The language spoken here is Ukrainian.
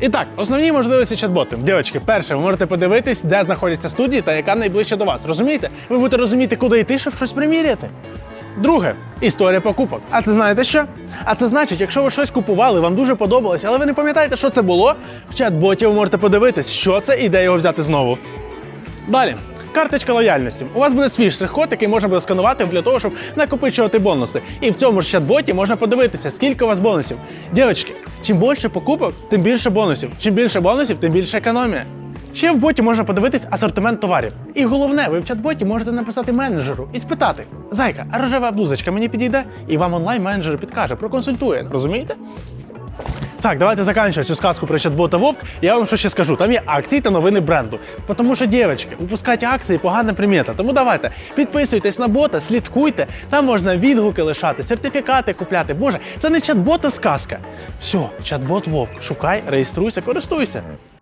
І так, основні можливості чат-боту. Дівчатки, перше, ви можете подивитись, де знаходяться студії та яка найближче до вас. Розумієте? Ви будете розуміти, куди йти, щоб щось приміряти. Друге історія покупок. А це знаєте що? А це значить, якщо ви щось купували, вам дуже подобалося, але ви не пам'ятаєте, що це було, в чат-боті ви можете подивитись, що це і де його взяти знову. Далі. Карточка лояльності. У вас буде свій штрих-код, який можна буде сканувати для того, щоб накопичувати бонуси. І в цьому ж чат-боті можна подивитися, скільки у вас бонусів. Дівчатки, чим більше покупок, тим більше бонусів. Чим більше бонусів, тим більше економія. Ще в боті можна подивитись асортимент товарів. І головне, ви в чат-боті можете написати менеджеру і спитати: Зайка, а рожева блузочка мені підійде? І вам онлайн-менеджер підкаже, проконсультує. Розумієте? Так, давайте заканчивать цю сказку про чат-бота Вовк. Я вам що ще скажу. Там є акції та новини бренду. Тому що, дівчатки, упускати акції погана примета. Тому давайте підписуйтесь на бота, слідкуйте. Там можна відгуки лишати, сертифікати купляти. Боже, це не чат-бот, а сказка. Все, чат-бот Вовк. Шукай, реєструйся, користуйся.